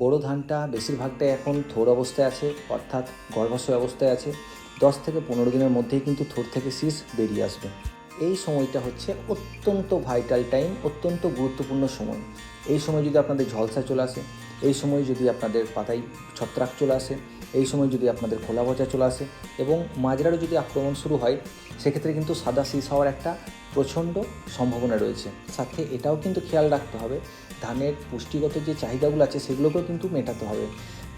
বোরো ধানটা বেশিরভাগটাই এখন থোর অবস্থায় আছে, অর্থাৎ গর্ভাশয় অবস্থায় আছে। দশ থেকে পনেরো দিনের মধ্যেই কিন্তু থোর থেকে শীষ বেরিয়ে আসবে। এই সময়টা হচ্ছে অত্যন্ত ভাইটাল টাইম, অত্যন্ত গুরুত্বপূর্ণ সময়। এই সময় যদি আপনাদের ঝলসা চলে আসে, এই সময় যদি আপনাদের পাতায় ছত্রাক চলে আসে এই সময় যদি আপনাদের খোলা পচা চলে আসে এবং মাজরারও যদি আক্রমণ শুরু হয়, সেক্ষেত্রে কিন্তু সাদা শীষ হওয়ার একটা প্রচণ্ড সম্ভাবনা রয়েছে। সাথে এটাও কিন্তু খেয়াল রাখতে হবে, ধানের পুষ্টিগত যে চাহিদাগুলো আছে সেগুলোকেও কিন্তু মেটাতে হবে।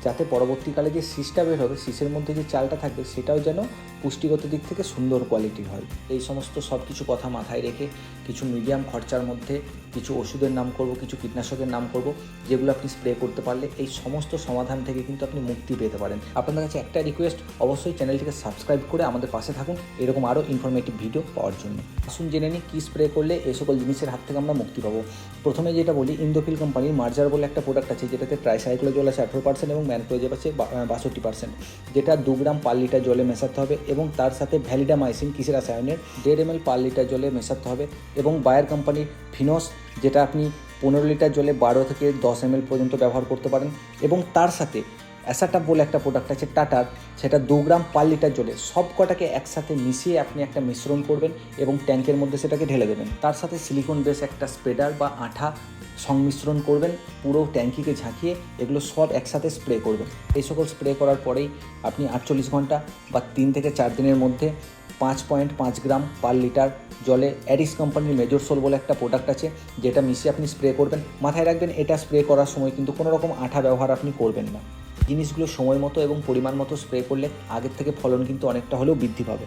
যাতে পরবর্তীকালে যে শীষটা বের হবে, শীষের মধ্যে যে চালটা থাকবে, সেটাও যেন পুষ্টিগত দিক থেকে সুন্দর কোয়ালিটির হয়। এই সমস্ত সব কিছু কথা মাথায় রেখে কিছু মিডিয়াম খরচার মধ্যে কিছু ওষুধের নাম করব, কিছু কীটনাশকের নাম করব, যেগুলো আপনি স্প্রে করতে পারলে এই সমস্ত সমাধান থেকে কিন্তু আপনি মুক্তি পেতে পারেন। আপনাদের কাছে একটা রিকোয়েস্ট অবশ্যই চ্যানেলটিকে সাবস্ক্রাইব করে আমাদের পাশে থাকুন। এরকম আরও ইনফরমেটিভ ভিডিও পাওয়ার জন্য। আসুন জেনে নিই কী স্প্রে করলে এই সকল জিনিসের হাত থেকে আমরা মুক্তি পাবো। প্রথমে যেটা বলি ইন্দোফিল কোম্পানির মার্জার বলে একটা প্রোডাক্ট আছে, যেটাতে ট্রাইসাইক্লোজল আছে আঠেরো পার্সেন্ট এবং ম্যানক্লোজেব আছে বাষট্টি পার্সেন্ট যেটা দু গ্রাম পার লিটার জলে মেশাতে হবে এবং তার সাথে ভ্যালিডামাইসিন, কিসের রাসায়নের দেড় এম এল পার লিটার জলে মেশাতে হবে এবং বায়ার কোম্পানির ফিনস, যেটা আপনি পনেরো লিটার জলে বারো থেকে দশ এম পর্যন্ত ব্যবহার করতে পারেন এবং তার সাথে অ্যাসাটা বলে একটা প্রোডাক্ট আছে, টাটার। সেটা দু গ্রাম পার লিটার জলে সব কটাকে একসাথে মিশিয়ে আপনি একটা মিশ্রণ করবেন এবং ট্যাঙ্কের মধ্যে সেটাকে ঢেলে দেবেন। তার সাথে সিলিকন বেস একটা স্প্রেডার বা আঠা সংমিশ্রণ করবেন, পুরো ট্যাঙ্কিকে ঝাঁকিয়ে এগুলো সব একসাথে স্প্রে করবেন। এই সকল স্প্রে করার পরেই আপনি আটচল্লিশ ঘণ্টা বা তিন থেকে চার দিনের মধ্যে পাঁচ পয়েন্ট পাঁচ গ্রাম পার লিটার জলে অ্যাডিস কোম্পানির মেজর সোল বলে একটা প্রোডাক্ট আছে, যেটা মিশিয়ে আপনি স্প্রে করবেন। মাথায় রাখবেন, এটা স্প্রে করার সময় কিন্তু কোনো রকম আঠা ব্যবহার আপনি করবেন না। জিনিসগুলো সময় মতো এবং পরিমাণ মতো স্প্রে করলে আগের থেকে ফলন কিন্তু অনেকটা হলেও বৃদ্ধি পাবে।